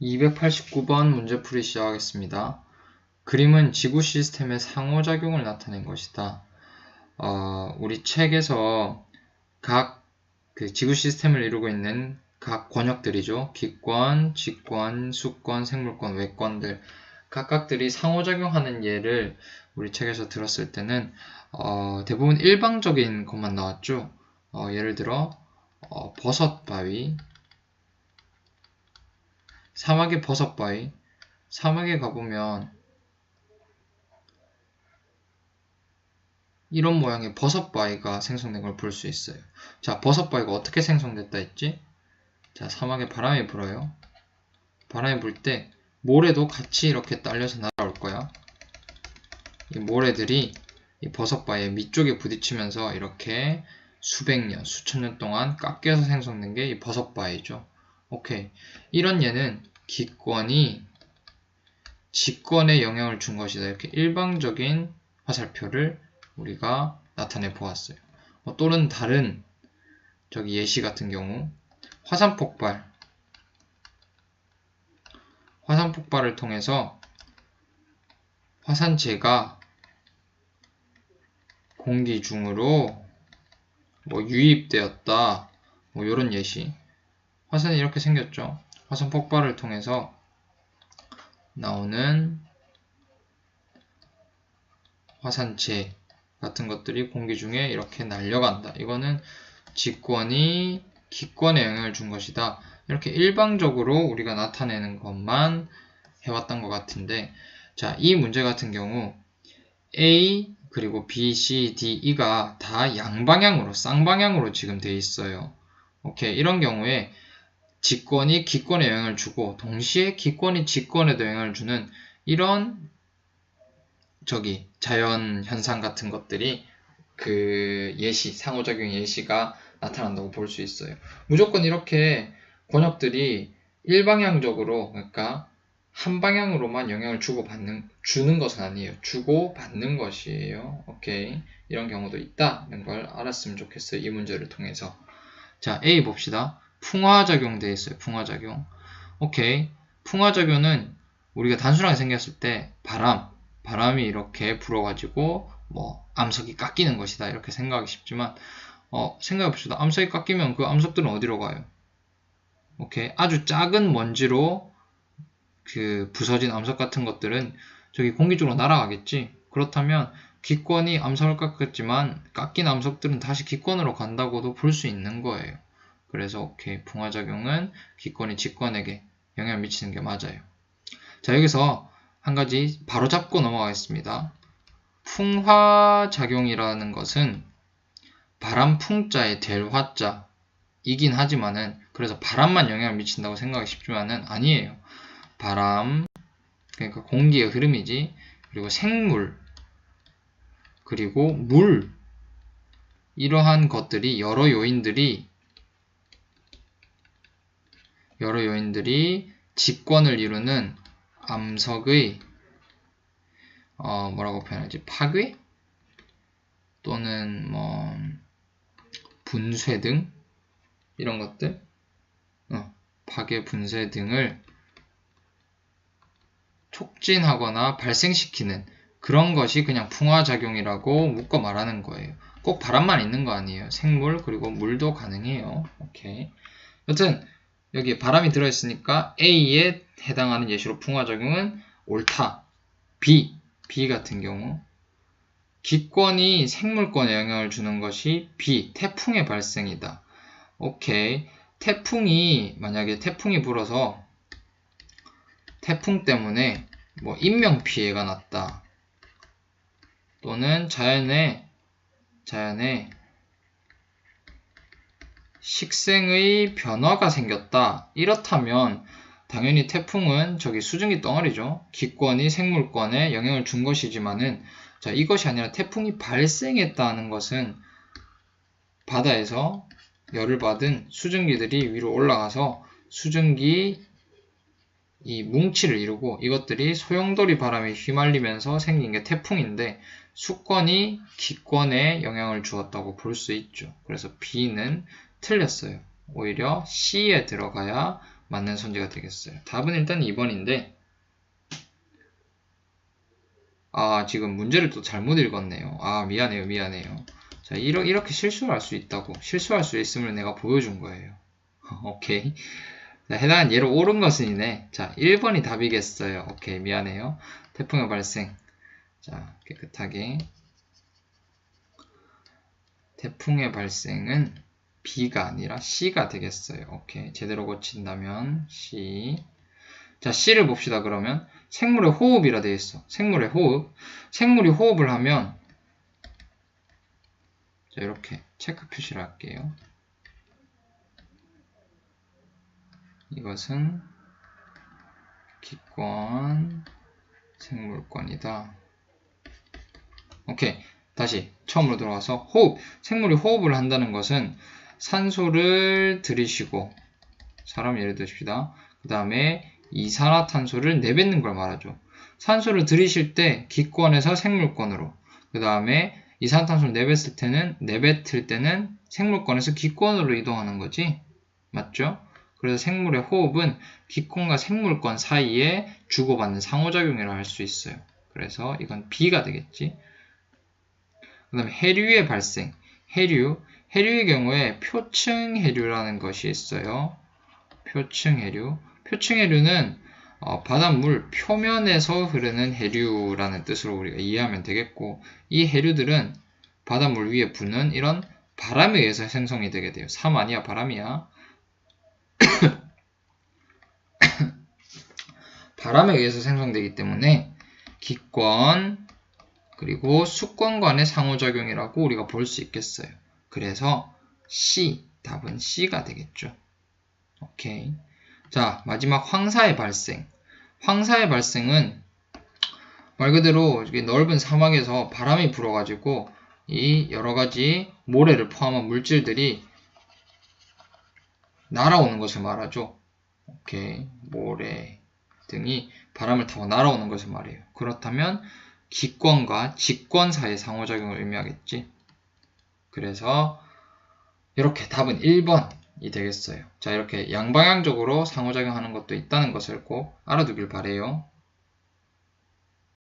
289번 문제풀이 시작하겠습니다. 그림은 지구 시스템의 상호작용을 나타낸 것이다. 어, 우리 책에서 각 그 지구 시스템을 이루고 있는 각 권역들이죠. 기권, 직권, 수권, 생물권, 외권들 각각들이 상호작용하는 예를 우리 책에서 들었을 때는 어, 대부분 일방적인 것만 나왔죠. 어, 예를 들어 어, 버섯 바위, 사막의 버섯바위 사막에 가보면 이런 모양의 버섯바위가 생성된 걸 볼 수 있어요. 자, 버섯바위가 어떻게 생성됐다 했지? 자, 사막에 바람이 불어요. 바람이 불 때 모래도 같이 이렇게 딸려서 날아올 거야. 이 모래들이 이 버섯바위의 밑쪽에 부딪히면서 이렇게 수백 년, 수천 년 동안 깎여서 생성된 게 이 버섯바위죠. 오케이. 이런 예는 기권이 직권에 영향을 준 것이다. 이렇게 일방적인 화살표를 우리가 나타내 보았어요. 뭐 또는 다른 저기 예시 같은 경우 화산 폭발 화산 폭발을 통해서 화산재가 공기 중으로 뭐 유입되었다. 뭐 이런 예시. 화산이 이렇게 생겼죠. 화산 폭발을 통해서 나오는 화산재 같은 것들이 공기 중에 이렇게 날려간다. 이거는 직권이 기권에 영향을 준 것이다. 이렇게 일방적으로 우리가 나타내는 것만 해왔던 것 같은데 자, 이 문제 같은 경우 A 그리고 B, C, D, E가 다 양방향으로 쌍방향으로 지금 돼 있어요. 오케이. 이런 경우에 직권이 기권에 영향을 주고 동시에 기권이 직권에도 영향을 주는 이런 저기 자연 현상 같은 것들이 그 예시 상호작용 예시가 나타난다고 볼 수 있어요. 무조건 이렇게 권역들이 일방향적으로 그러니까 한 방향으로만 영향을 주고 받는 주는 것은 아니에요. 주고 받는 것이에요. 오케이 이런 경우도 있다는 걸 알았으면 좋겠어요. 이 문제를 통해서 자 A 봅시다. 풍화작용 되어 있어요. 풍화작용. 오케이. 풍화작용은 우리가 단순하게 생겼을 때 바람, 바람이 이렇게 불어가지고 뭐 암석이 깎이는 것이다 이렇게 생각하기 쉽지만 어, 생각해 봅시다. 암석이 깎이면 그 암석들은 어디로 가요? 오케이. 아주 작은 먼지로 그 부서진 암석 같은 것들은 저기 공기 쪽으로 날아가겠지. 그렇다면 기권이 암석을 깎았지만 깎인 암석들은 다시 기권으로 간다고도 볼 수 있는 거예요. 그래서 오케이 풍화작용은 기권이 직권에게 영향을 미치는 게 맞아요. 자 여기서 한 가지 바로 잡고 넘어가겠습니다. 풍화작용이라는 것은 바람 풍자의 될 화자이긴 하지만은 그래서 바람만 영향을 미친다고 생각하기 쉽지만은 아니에요. 바람 그러니까 공기의 흐름이지 그리고 생물 그리고 물 이러한 것들이 여러 요인들이 여러 요인들이 직권을 이루는 암석의 어, 뭐라고 표현하지? 파괴? 또는 뭐 분쇄 등 이런 것들 어, 파괴, 분쇄 등을 촉진하거나 발생시키는 그런 것이 그냥 풍화작용이라고 묶어 말하는 거예요. 꼭 바람만 있는 거 아니에요. 생물 그리고 물도 가능해요. 오케이. 여튼 여기 바람이 들어있으니까 A에 해당하는 예시로 풍화작용은 옳다. B, B 같은 경우 기권이 생물권에 영향을 주는 것이 B, 태풍의 발생이다. 오케이. 태풍이 만약에 태풍이 불어서 태풍 때문에 뭐 인명 피해가 났다. 또는 자연에 자연에 식생의 변화가 생겼다. 이렇다면 당연히 태풍은 저기 수증기 덩어리죠. 기권이 생물권에 영향을 준 것이지만은 자, 이것이 아니라 태풍이 발생했다는 것은 바다에서 열을 받은 수증기들이 위로 올라가서 수증기 이 뭉치를 이루고 이것들이 소용돌이 바람에 휘말리면서 생긴 게 태풍인데 수권이 기권에 영향을 주었다고 볼 수 있죠. 그래서 B는 틀렸어요. 오히려 C에 들어가야 맞는 선지가 되겠어요. 답은 일단 2번인데 아 지금 문제를 또 잘못 읽었네요. 아 미안해요 미안해요. 자 이렇게 실수할 수 있다고 실수할 수 있음을 내가 보여준 거예요. 오케이 자, 해당한 예로 옳은 것은 이네. 자, 1번이 답이겠어요. 오케이, 미안해요. 태풍의 발생. 자, 깨끗하게. 태풍의 발생은 B가 아니라 C가 되겠어요. 오케이, 제대로 고친다면 C. 자, C를 봅시다, 그러면. 생물의 호흡이라 되어 있어. 생물의 호흡. 생물이 호흡을 하면 자, 이렇게 체크 표시를 할게요. 이것은 기권 생물권이다. 오케이. 다시 처음으로 들어와서 호흡. 생물이 호흡을 한다는 것은 산소를 들이쉬고 사람 예를 드십시다. 그 다음에 이산화탄소를 내뱉는 걸 말하죠. 산소를 들이쉴 때 기권에서 생물권으로 그 다음에 이산화탄소를 내뱉을 때는 내뱉을 때는 생물권에서 기권으로 이동하는 거지. 맞죠? 그래서 생물의 호흡은 기권과 생물권 사이에 주고받는 상호작용이라 할 수 있어요. 그래서 이건 B가 되겠지. 그 다음에 해류의 발생. 해류. 해류의 경우에 표층 해류라는 것이 있어요. 표층 해류. 표층 해류는 어, 바닷물 표면에서 흐르는 해류라는 뜻으로 우리가 이해하면 되겠고 이 해류들은 바닷물 위에 부는 이런 바람에 의해서 생성이 되게 돼요. 삶 아니야 바람이야. 바람에 의해서 생성되기 때문에 기권 그리고 수권 간의 상호작용이라고 우리가 볼 수 있겠어요. 그래서 C, 답은 C가 되겠죠. 오케이. 자, 마지막 황사의 발생. 황사의 발생은 말 그대로 넓은 사막에서 바람이 불어가지고 이 여러 가지 모래를 포함한 물질들이 날아오는 것을 말하죠. 오케이. 모래 등이 바람을 타고 날아오는 것을 말해요. 그렇다면 기권과 직권 사이의 상호작용을 의미하겠지. 그래서 이렇게 답은 1번이 되겠어요. 자, 이렇게 양방향적으로 상호작용하는 것도 있다는 것을 꼭 알아두길 바래요.